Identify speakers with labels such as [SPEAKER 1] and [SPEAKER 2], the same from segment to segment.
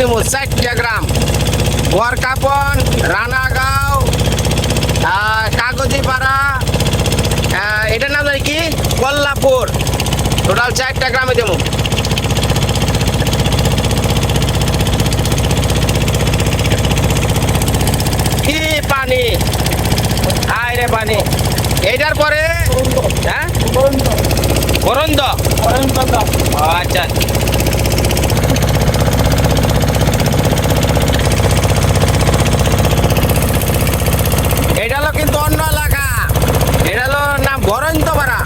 [SPEAKER 1] দেবো চারটা গ্রাম বরকাপন রানাগাঁও কাগজিপাড়া এটা না জানি কি? কল্লাপুর। টোটাল চারটা গ্রামে দেবো। কি পানি? আয় রে পানি। এইটার পরে হ্যাঁ? বরন্দ। ও, আচ্ছা। কিন্তু অন্য এলাকা এটা হলো নাম বরন্ত পাড়া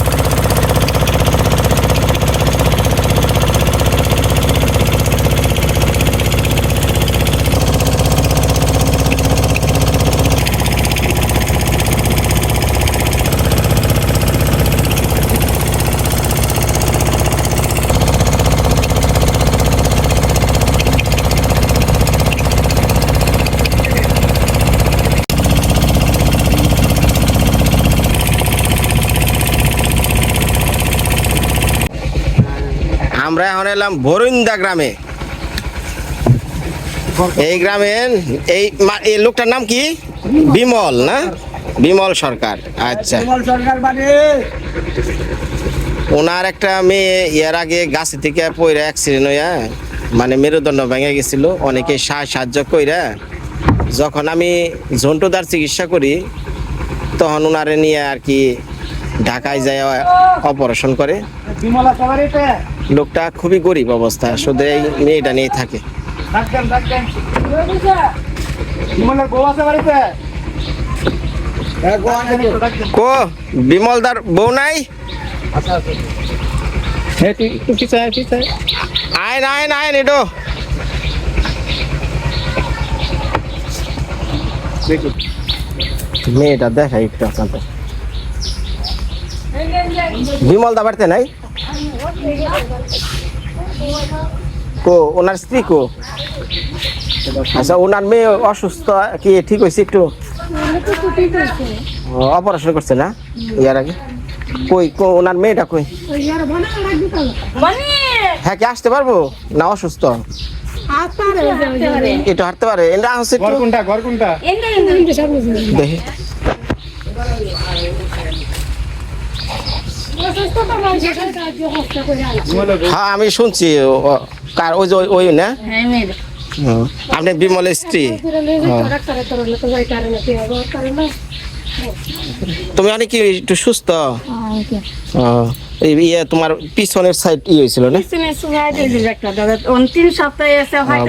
[SPEAKER 1] আমরা এখন এলাম বরিন্দা গ্রামে। এই গ্রামের এই এই লোকটার নাম কি? বিমল না? বিমল সরকার আচ্ছা। ওনার একটা মেয়ে এর আগে গাছ থেকে পইরা অ্যাক্সিডেন্ট হইয়া মানে মেরুদণ্ড ভেঙে গেছিল অনেকে সাহায্য কইরা। যখন আমি ঝন্টুদার চিকিৎসা করি তখন ওনারে নিয়ে আর কি ঢাকায় যায় অপারেশন করে। লোকটা খুবই গরিব অবস্থা শুধু এই মেয়েটা নিয়ে থাকে।
[SPEAKER 2] বউ
[SPEAKER 1] কো বিমলদার বউ নাই?
[SPEAKER 2] আচ্ছা আচ্ছা হ্যাঁ পিছায় পিছায়
[SPEAKER 1] আইন আইন আইন এটো মেয়েটা দেখাই একটু আপনাদের। বিমল দা বাড়িতে নাই? কো ওনার স্ত্রী কো? আচ্ছা ওনার মেয়ে অসুস্থ কি ঠিক হয়েছে একটু? অপারেশন করছে না? ইয়ার আগে? কই কো ওনার মেয়েটা কই? হ্যাঁ কি আসতে পারব? না অসুস্থ? একটু হাঁটতে পারে। এটা হচ্ছে
[SPEAKER 2] ঘর
[SPEAKER 1] একটু
[SPEAKER 2] কোনটা ঘর কোনটা?
[SPEAKER 1] দেখি। হ্যাঁ আমি শুনছি কার ওই ওই- না? আপনি বিমলের স্ত্রী। তুমি অনেক কি একটু সুস্থ? এই ইয়ে তোমার পিছনের সাইড ই হয়েছিল না?
[SPEAKER 3] তিন সপ্তাহে এসে
[SPEAKER 1] হ্যাঁ,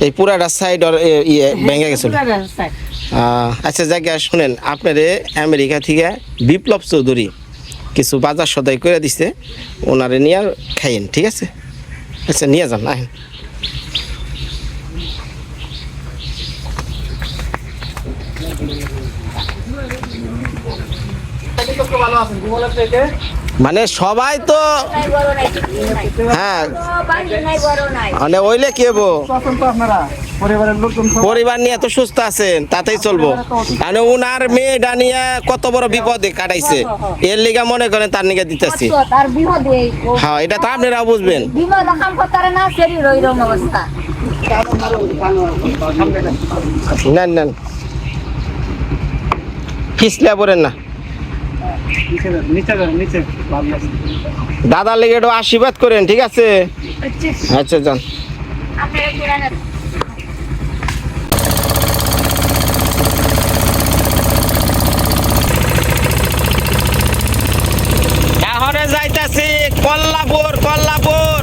[SPEAKER 1] এই পুরাটা সাইড আর ইয়ে ভেঙে গেছিল। আহ, আচ্ছা জায়গা শুনেন আপনারে আমেরিকা থেকে বিপ্লব চৌধুরী কিছু বাজার সদাই করে দিছে, ওনারে নিয়ে আর খাইয়েন, ঠিক আছে? আচ্ছা নিয়ে যান, আহেন।
[SPEAKER 2] ভালো আছেন? থেকে?
[SPEAKER 1] মানে সবাই তো। হ্যাঁ। মানে ওইলে কি হব
[SPEAKER 2] তো
[SPEAKER 1] পরিবার নিয়ে এত সুস্থ আছেন, তাতেই চলবো। মানে উনার মেয়েটা নিয়ে কত বড় বিপদে কাটাইছে। এর লিগা মনে করেন তার নিগে দিতেছি। হ্যাঁ এটা তো আপনারা বুঝবেন। নেন নেন। ফিসলে পড়েন না? দাদার লেগে একটু আশীর্বাদ করেন ঠিক আছে? আচ্ছা যান। কল্লাপুর কল্লাপুর।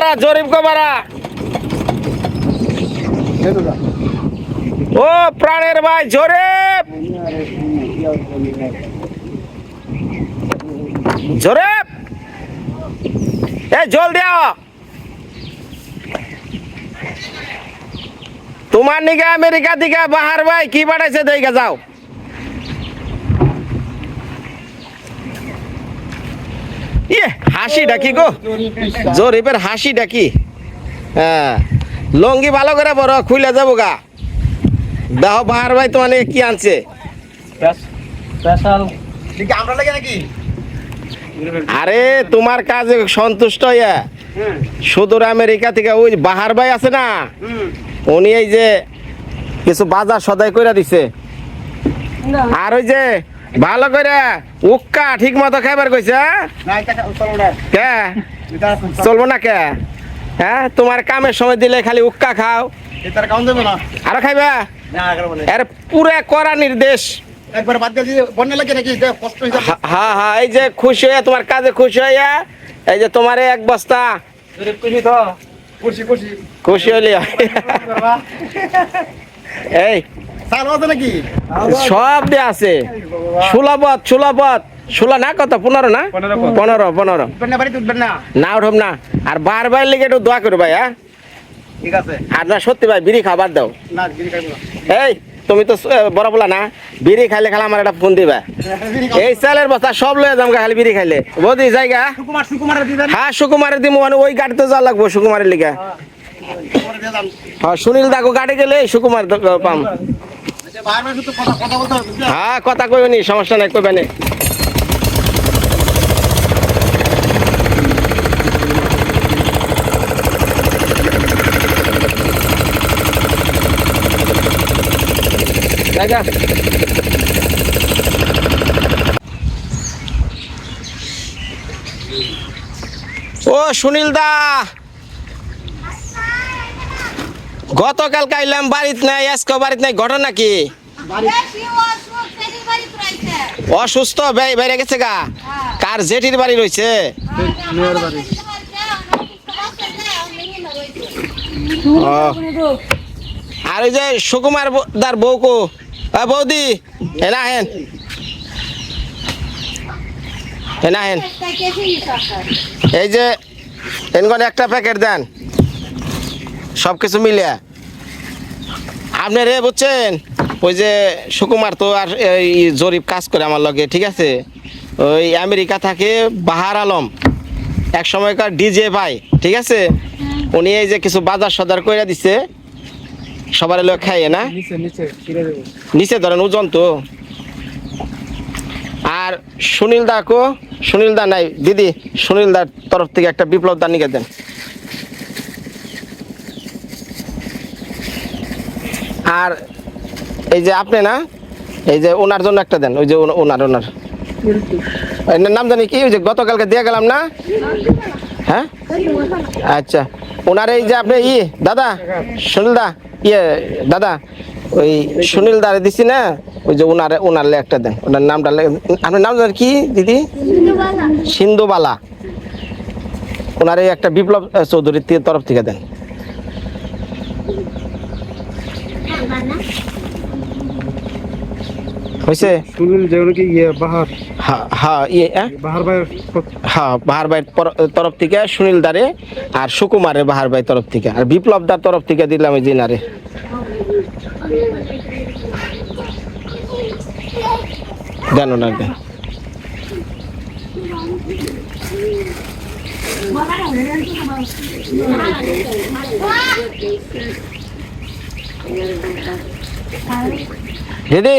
[SPEAKER 1] এই যে জরিপ গোবারা জরিপ গোবারা ও প্রাণের ভাই জোরে জোরে এ জল দেও তোমার নিকে আমেরিকা দিকে বাহার ভাই, কি পাঠাইছে দেখে যাও। ইয়ে ডাকি গো। জরিপের হাসি ডাকি। হ্যাঁ লঙ্গি ভালো করে বড় খুলে যাব গা। দেহ বাহার ভাই তোমার কি আনছে? আরে, তোমার কাজে সন্তুষ্ট হইয়া সুদূর আমেরিকা থেকে ওই বাহার ভাই আছে না? উনি এই যে কিছু বাজার সদাই করে দিছে। আর ওই যে ভালো করে উক্কা ঠিক মতো খাইবার কইছে হ্যাঁ? কে? চলবো না কে? হ্যাঁ তোমার কামের সময় দিলে খালি উক্কা খাও। আরও খাইবা? এর পুরা করা নির্দেশ। হ্যাঁ হ্যাঁ এই যে খুশি হয়ে তোমার কাজে খুশি হইয়া এই যে তোমার এক বস্তা।
[SPEAKER 4] খুশি
[SPEAKER 1] হইলি এই সব দিয়ে আছে। সুলাপথ সুলাপথ সুলা না কত? পনেরো না?
[SPEAKER 4] পনেরো।
[SPEAKER 1] পনেরো
[SPEAKER 4] না উঠবেন না।
[SPEAKER 1] আর বার বার লিগে একটু দোয়া করো ভাই হ্যাঁ? আর না সত্যি ভাই বিড়ি খাবার দাও। এই তুমি তো বড় বলা না। বিড়ি খাইলে খালি আমার একটা ফোন দিবা। এই চালের বস্তা সব লয়ে যাম খালি বিড়ি খাইলে। বৌদি জায়গা?
[SPEAKER 4] সুকুমার সুকুমার
[SPEAKER 1] হ্যাঁ সুকুমারের দিমু মানে ওই গাড়িতে যাওয়া লাগবো সুকুমারের লিগা।
[SPEAKER 4] সুকুমার যান।
[SPEAKER 1] হ্যাঁ সুনীল দাগো গাড়ি গেলে সুকুমার পাম। হ্যাঁ কথা কইবনি সমস্যা নাই কইবে নি। জায়গা ও সুনীল দা। গতকাল কাইলাম বাড়িত নাই আজকে বাড়িত নাই, ঘটনা কি? অসুস্থ ভাই বাইরে গেছে গা। কার জেঠির বাড়ি রয়েছে? আর ওই যে সুকুমার দার বউকো। বৌদি, এনা হেন। এনা হেন। এই যে একটা প্যাকেট দেন। সব কিছু মিলিয়ে। আপনি রে বুঝছেন? ওই যে সুকুমার তো আর এই জরিপ কাজ করে আমার লগে ঠিক আছে? ওই আমেরিকা থাকে বাহার আলম এক সময়কার ডিজে ভাই ঠিক আছে? উনি এই যে কিছু বাজার সদার কইরা দিছে সবার লোক খাইয়ে না?
[SPEAKER 2] নিচে
[SPEAKER 1] ধরেন ওজন তো। আর সুনীল দা কো সুনীল দা নাই দিদি সুনীল দার তরফ থেকে একটা বিপ্লব দা নিকে দেন। আর এই যে আপনি না এই যে ওনার জন্য একটা দেন ওই যে ওনা- ওনার ওনার। নাম জানি কি? ওই যে গতকালকে দিয়ে গেলাম না? হ্যাঁ? আচ্ছা। ওনার এই যে আপনি ই দাদা সুনীল দা ইয়ে দাদা ওই সুনীল দারে দিছি না ওই যে ওনার ওনার একটা দেন। ওনার নামটা আপনার নাম জানেন কি দিদি? সিন্ধুবালা। ওনার এই একটা বিপ্লব চৌধুরীর তরফ থেকে দেন। হয়েছে
[SPEAKER 2] সুনীল যেগুলো কি ইয়ে বাহার?
[SPEAKER 1] হ্যাঁ ইয়ে
[SPEAKER 2] বাহার ভাইয়ের
[SPEAKER 1] হ্যাঁ বাহার ভাই তরফ থেকে সুনীল দারে আর সুকুমারের বাহার ভাই তরফ থেকে। আর বিপ্লব দার তরফ থেকে দিলাম ওই জিনারে দেন ওনার দেন দিদি!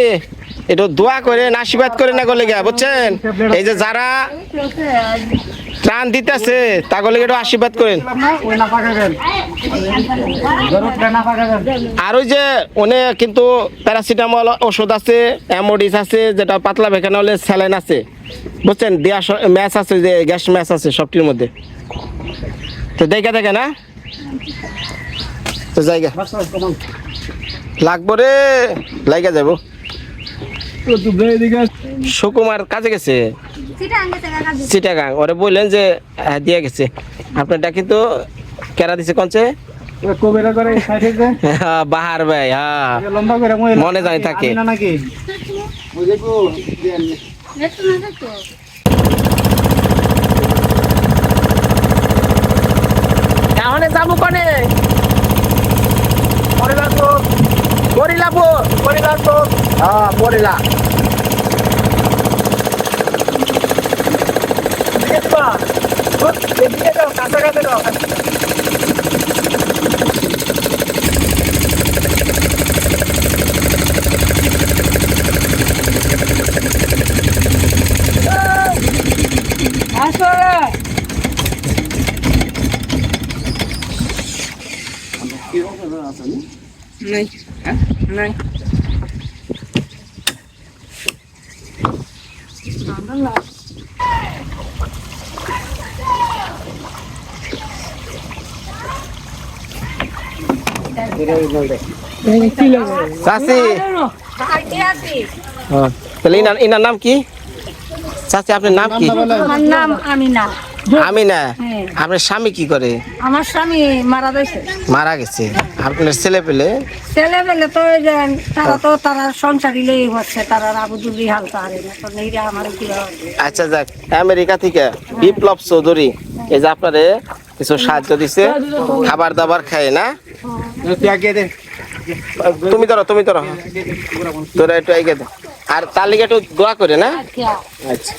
[SPEAKER 1] একটু দোয়া করে আশীর্বাদ করে না গলে গিয়া বুঝছেন? এই যে যারা ত্রাণ দিতেছে তা গলে একটু আশীর্বাদ করেন। আর ওই যে উনি কিন্তু প্যারাসিটামল ওষুধ আছে, অ্যামোডিস আছে, যেটা পাতলা বেখানা হলে স্যালাইন আছে, বুঝছেন? দেয়া ম্যাচ আছে যে, গ্যাস ম্যাচ আছে সবটির মধ্যে। তো দেখে দেখে না? তো জায়গা। লাগবো রে, লাইগা যাব। সুকুমার কাজে গেছে? চিটাগাং। ওরে বললেন যে হ্যাঁ দিয়ে গেছে। আপনারটা কিন্তু কেরা দিছে কনছে
[SPEAKER 4] কবিরা করে সাইডে যে
[SPEAKER 1] বাহার ভাই হ্যাঁ। মনে জানি থাকে।
[SPEAKER 4] আমি না
[SPEAKER 1] কনে পরিলাপুর পরিলাপুর হ্যাঁ পরিলা চাচি
[SPEAKER 3] হাঁটতে আছি
[SPEAKER 1] হ্যাঁ। তাহলে ইনার নাম কি চাচি আপনার নাম কি
[SPEAKER 3] আমার নাম আমিনা
[SPEAKER 1] আমি না
[SPEAKER 3] হ্যাঁ।
[SPEAKER 1] আপনার স্বামী কি করে?
[SPEAKER 3] আমার স্বামী মারা গেছে।
[SPEAKER 1] মারা গেছে। আপনার ছেলে পেলে?
[SPEAKER 3] ছেলে পেলে তো ওই যে তারা তো তারা সংসারিলেই হচ্ছে তারা আবুদুরি হাল পারে না তো নেই আমার কি
[SPEAKER 1] আচ্ছা যাক আমেরিকা থেকে বিপ্লব চৌধুরী এই যে আপনারে কিছু সাহায্য দিছে খাবার দাবার খায় না?
[SPEAKER 4] আগে
[SPEAKER 1] তুমি ধরো তুমি ধরো। তোরা একটু দে। আর তার লিগে একটু দোয়া করে না? আচ্ছা।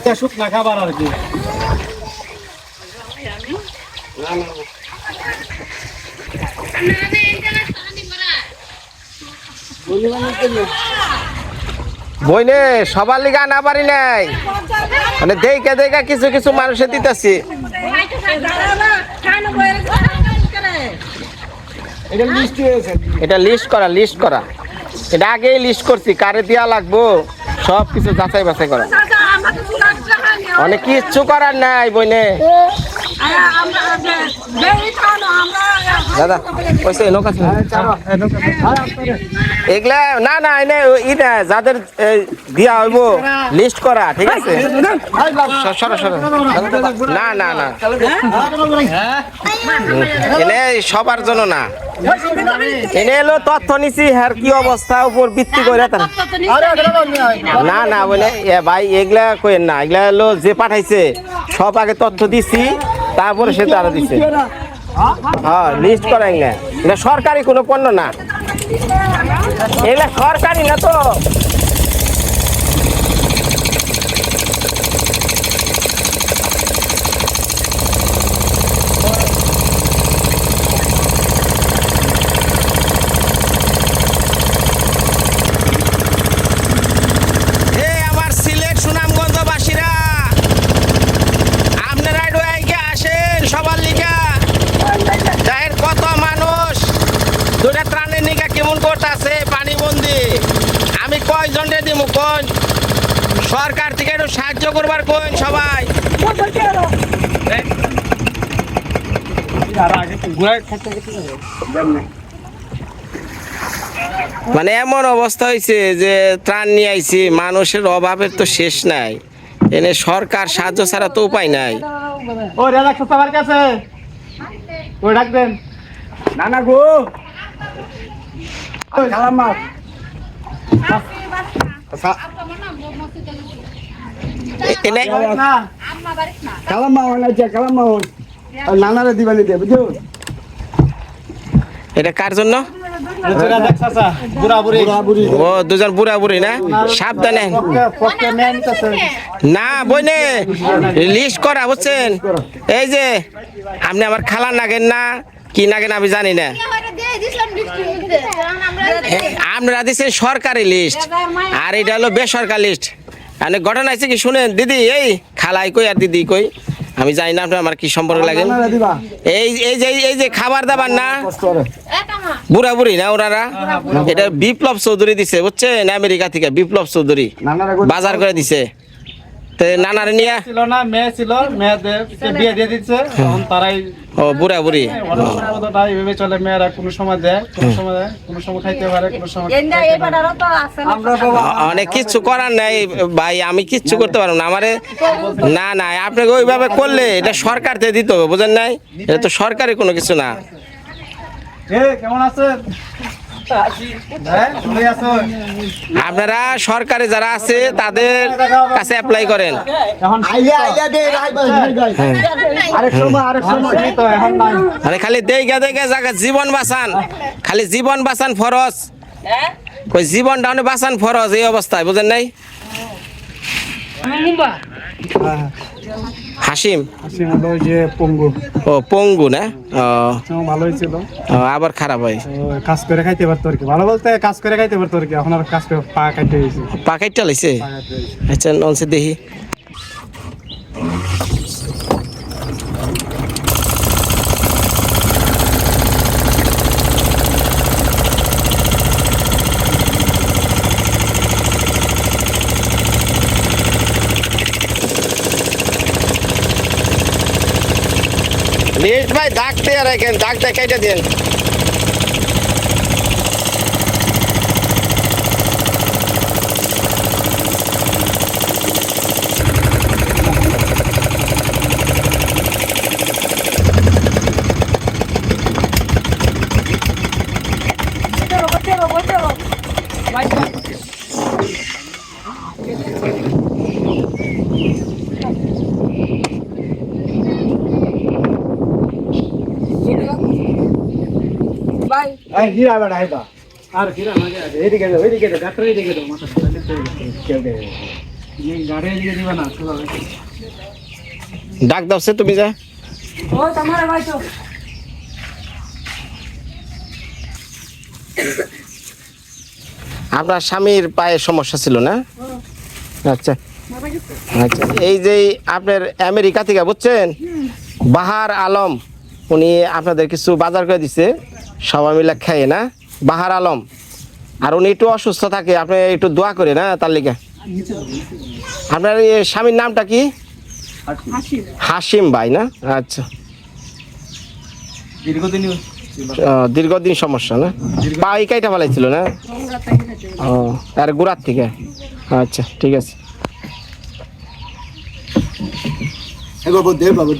[SPEAKER 4] এটা শুকনা খাবার আর কি।
[SPEAKER 1] বইনে, সবার লিগে আনা পারি নাই। মানে দেখা দেখা কিছু কিছু মানুষের দিতেছি।
[SPEAKER 4] এটা
[SPEAKER 1] লিস্ট করা লিস্ট করা। এটা আগেই লিস্ট করছি, কারে দেওয়া লাগবো? সব কিছু যাচাই বাছাই করা। অনেক কিচ্ছু করার নাই বইনে। দাদা পয়সা এনো কাছে এগুলা না না এনে ইটা যাদের দিয়া হইব লিস্ট করা ঠিক আছে? স- সরো সরো না না না। এনে সবার জন্য না। এনে এলো তথ্য নিছি হ্যার কি অবস্থা উপর ভিত্তি করে তার। না না বলে এ ভাই এগুলা কইেন না এগুলা হলো যে পাঠাইছে সব আগে তথ্য দিছি। তারপরে সে তারা দিছে। হ্যাঁ লিস্ট করাই না, সরকারি কোনো পণ্য না। এটা সরকারি না তো এ আমার সিলেট সুনামগঞ্জবাসীরা আপনারা একটু এগিয়ে আসেন সবার লিগা যায়ের কত মানুষ দুটা ত্রাণের নিগা কেমন করতেছে পানি বন্দি আমি কয়জন রে দিমু কোন সরকার থেকে একটু সবাই? মানে এমন অবস্থা হয়েছে যে ত্রাণ নিয়ে আইছি মানুষের অভাবের তো শেষ নাই। এনে সরকার সাহায্য ছাড়া তো উপায় নাই।
[SPEAKER 4] ও রেলাক্স সবার কাছে। ওই ডাক না না গো।
[SPEAKER 1] এনে
[SPEAKER 4] দিবানি দে
[SPEAKER 1] এটা কার জন্য? ও দুজন বুড়া বুড়ি না? সাবধানে। না বইনে লিস্ট করা বুঝছেন? এই যে আপনি আমার খালা নাগেন না কি নাগেন আমি জানি না। আপনারা দিচ্ছেন সরকারি লিস্ট আর এটা হলো বেসরকারি লিস্ট। মানে ঘটনা আছে কি? শুনেন দিদি এই খালাই কই আর দিদি কই? আমি জানি না আপনার আমার কি সম্পর্ক লাগে? এই এই যে এই যে খাবার দাবার না? বুড়া বুড়ি না ওনারা? এটা বিপ্লব চৌধুরী দিছে বুঝছেন? আমেরিকা থেকে বিপ্লব চৌধুরী। বাজার করে দিছে। নানারে নিয়ে
[SPEAKER 4] ছিল না মেয়ে ছিল মেয়েদের বিয়ে দিয়ে দিচ্ছে তখন তারাই
[SPEAKER 1] ও বুড়া বুড়ি।
[SPEAKER 4] এইভাবে চলে মেয়েরা কোনো সময় দেয় কোনো সময় দেয় কোনো সময় খাইতে পারে কোনো সময় খাইতে পারে। না।
[SPEAKER 3] তো আছে না।
[SPEAKER 1] অ- অনেক কিচ্ছু করার নাই ভাই আমি কিচ্ছু করতে পারব না। আমারে না না আপনাকে ওইভাবে করলে এটা সরকার থেকে দিতে হবে বুঝেন নাই? এটা তো সরকারি কোনো কিছু না।
[SPEAKER 4] কেমন আছেন? হ্যাঁ
[SPEAKER 1] আপনারা সরকারে যারা আছে তাদের কাছে অ্যাপ্লাই করেন।
[SPEAKER 4] এখন আরেক সময় আরেক সময় এই তো এখন নাই।
[SPEAKER 1] আরে খালি দেখা দেখা জায়গা জীবন বাঁচান। খালি জীবন বাঁচান ফরজ। কই জীবনটা অনেক বাঁচান ফরজ এই অবস্থায় বুঝেন নাই? হাসিম?
[SPEAKER 4] হাসিম হলো যে পঙ্গু।
[SPEAKER 1] ও পঙ্গু না? ও।
[SPEAKER 4] ভালোই ছিল।
[SPEAKER 1] আবার খারাপ হয়।
[SPEAKER 4] কাজ করে খাইতে পারতো আর কি। ভালো বলতে কাজ করে খাইতে পারতো আর কি। এখন আর কাজ করে পা কাটতে
[SPEAKER 1] লাইছে?
[SPEAKER 4] পা কাটতে গেছে।
[SPEAKER 1] আচ্ছা নলসে দেখি। লিস্ট ভাই দাগতে রাখেন দাগটা কেটে দিন
[SPEAKER 4] এই হিরা বেড়া আর হিরা আছে এদিকে দাও এদিকে দাও এদিকে দাও মাথা সামনে কেউ গাড়ি এদিকে দিবা না চলো
[SPEAKER 1] ডাক দাও সে তুমি যা।
[SPEAKER 3] ও তোমার ভাই তো।
[SPEAKER 1] আপনার স্বামীর পায়ে সমস্যা ছিল না? আচ্ছা। আচ্ছা এই যে আপনার আমেরিকা থেকে বুঝছেন? বাহার আলম উনি আপনাদের কিছু বাজার করে দিছে। সবাই মিলে খাইয়ে না? বাহার আলম। আর উনি একটু অসুস্থ থাকে আপনি একটু দোয়া করে না তার লিগে। আপনার স্বামীর নামটা কি? হাসিম। ভাই না? আচ্ছা।
[SPEAKER 4] দীর্ঘদিন
[SPEAKER 1] দীর্ঘদিন সমস্যা না? পা এই কাইটা ফেলাইছিল না? ও আর গোড়ার থেকে। আচ্ছা ঠিক আছে।
[SPEAKER 4] বাবু দে বাবু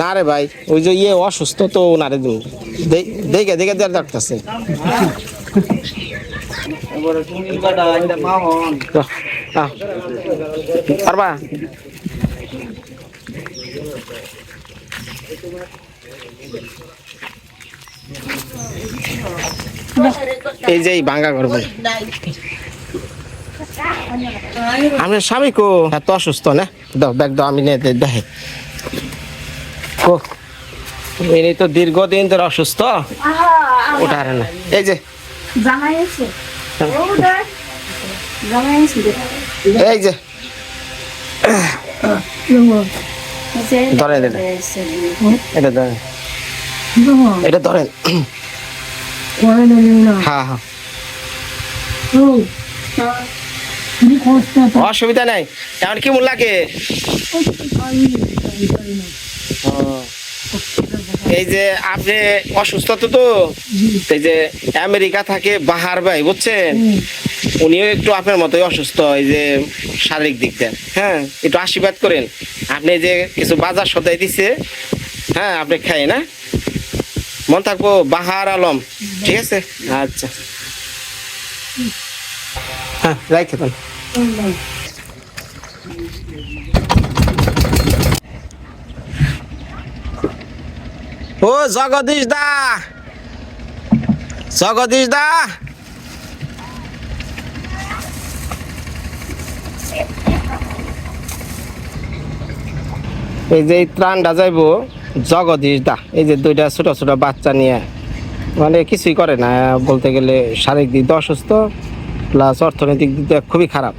[SPEAKER 1] না রে ভাই, ওই যে ইয়ে অসুস্থ তো ওনারে দিন। দেখে দেখে
[SPEAKER 4] মা হন
[SPEAKER 1] পারবা? এই যে ভাঙ্গা ঘর বলে আমার স্বামী কো? এত অসুস্থ, না? দাও, ব্যাগ দাও, আমি নিয়ে দেখে। ইনি তো দীর্ঘদিন ধরে অসুস্থ? ওটা আর না। এই যে। এই যে। ধরেন এটা। এটা ধরেন। এটা ধরেন। হ্যাঁ হ্যাঁ। অসুবিধা নাই। এখন কি মূল লাগে? ও, এই যে আপনি অসুস্থ তো তো এই যে আমেরিকা থাকে বাহার ভাই বুঝছেন? উনিও একটু আপনার মতোই অসুস্থ এই যে শারীরিক দিক দিয়ে। হ্যাঁ একটু আশীর্বাদ করেন। আপনি যে কিছু বাজার সদাই দিছে হ্যাঁ আপনি খাই না? মন থাকব বাহার আলম ঠিক আছে? আচ্ছা। হ্যাঁ রাখে ও জগদীশ দা। জগদীশ দা। এই যে ত্রাণটা যাইব, জগদীশ দা। এই যে দুইটা ছোট ছোট বাচ্চা নিয়ে। মানে কিছুই করে না, বলতে গেলে শারীরিক দিক অসুস্থ। প্লাস অর্থনৈতিক দিক দিয়ে খুবই খারাপ।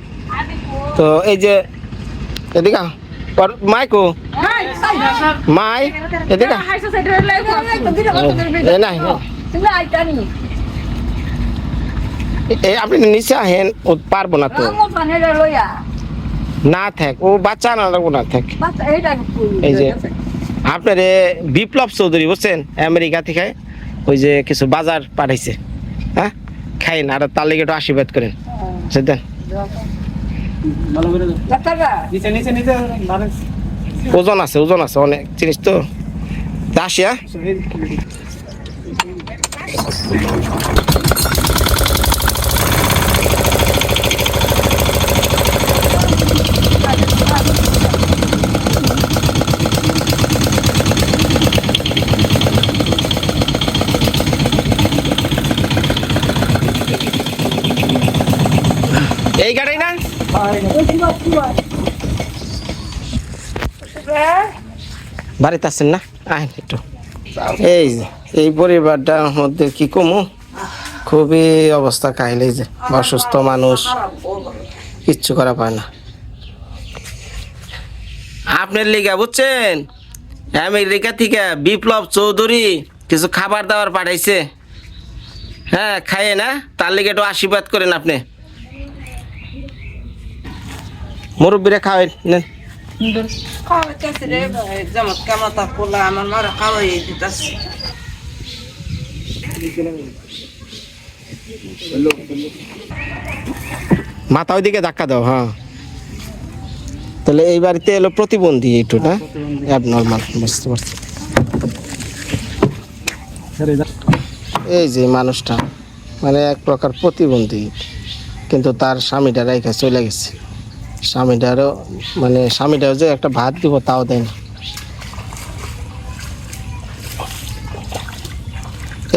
[SPEAKER 1] তো এই যে, এদিকে ওর মাইকো? মাই, এদিকে। নাই আপনি নিচে আহেন পারব না তো। না থাক, ও বাচ্চা না লাগবো না থাক। এই যে, আপনার বিপ্লব চৌধুরী, বুঝছেন? আমেরিকা থেকে ওই যে কিছু বাজার পাঠাইছে হ্যাঁ? খাইন আর তার লেগে একটু আশীর্বাদ করেন।
[SPEAKER 2] মানে
[SPEAKER 1] ওজন আছে ওজন আছে, অনেক জিনিস তো। তা আসি হ্যাঁ এই গাড়ি না? বাড়িতে আছেন না? আহেন একটু। এই এই পরিবারটার মধ্যে কি কমু? খুবই অবস্থা কাহিল যে, অসুস্থ মানুষ, কিচ্ছু করা পায় না। আপনার লিগা বুঝছেন? আমেরিকা থেকে বিপ্লব চৌধুরী কিছু খাবার দাবার পাঠাইছে। হ্যাঁ খাইয়ে না? তার লিগে একটু আশীর্বাদ করেন আপনি। মুরব্বীরা খাওয়াই নেন মাথা ওইদিকে ধাক্কা দাও হ্যাঁ। তাহলে এই বাড়িতে এলো প্রতিবন্ধী একটু, না? অ্যাবনর্মাল বুঝতে পারছি। এই যে মানুষটা মানে এক প্রকার প্রতিবন্ধী, কিন্তু তার স্বামীটা রেখে চলে গেছে। স্বামীটারও মানে স্বামীটাও যে একটা ভাত দিব তাও দেয় না।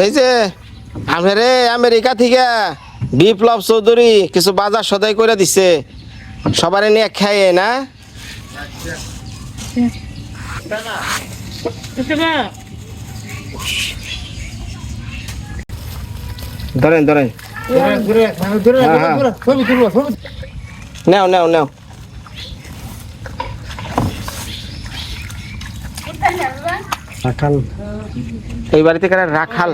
[SPEAKER 1] এই যে আমারে আমেরিকা থেকে বিপ্লব চৌধুরী কিছু বাজার সদাই করে দিছে। সবারে নিয়ে খাইয়ে না? ধরেন ধরেন। নেও নেও নেও।
[SPEAKER 4] রাখাল।
[SPEAKER 1] এই বাড়িতে কারা? রাখাল।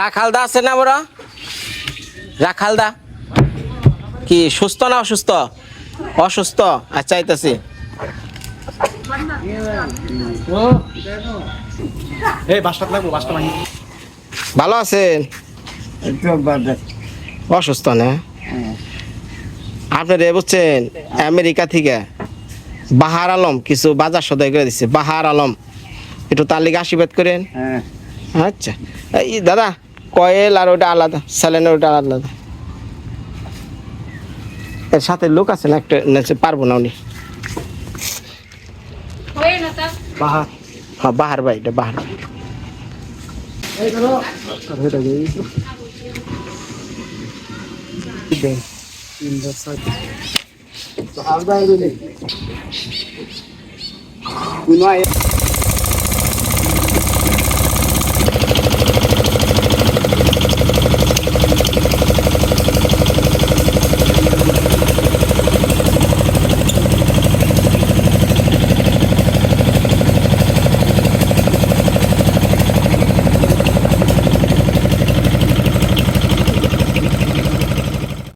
[SPEAKER 4] রাখাল
[SPEAKER 1] দা আছে না বড় রাখাল দা। কি সুস্থ না অসুস্থ? অসুস্থ? আচ্ছা আইতাছি। ভালো আছেন? অসুস্থ না? আপনার এ বুঝছেন আমেরিকা থেকে। বাহার আলম কিছু বাজার সদাই করে দিচ্ছে বাহার আলম। একটু তার লিগে আশীর্বাদ করেন।
[SPEAKER 4] হ্যাঁ।
[SPEAKER 1] আচ্ছা। এই দাদা কয়েল আর ওটা আলাদা স্যালেনের ওটা আলাদা। এর সাথে লোক আছে না একটা পারব না উনি।
[SPEAKER 4] বাহার।
[SPEAKER 1] হ্যাঁ বাহার ভাই এটা বাহার। ভাই।
[SPEAKER 4] এই ধরো এটা গই দেন ইন দ্য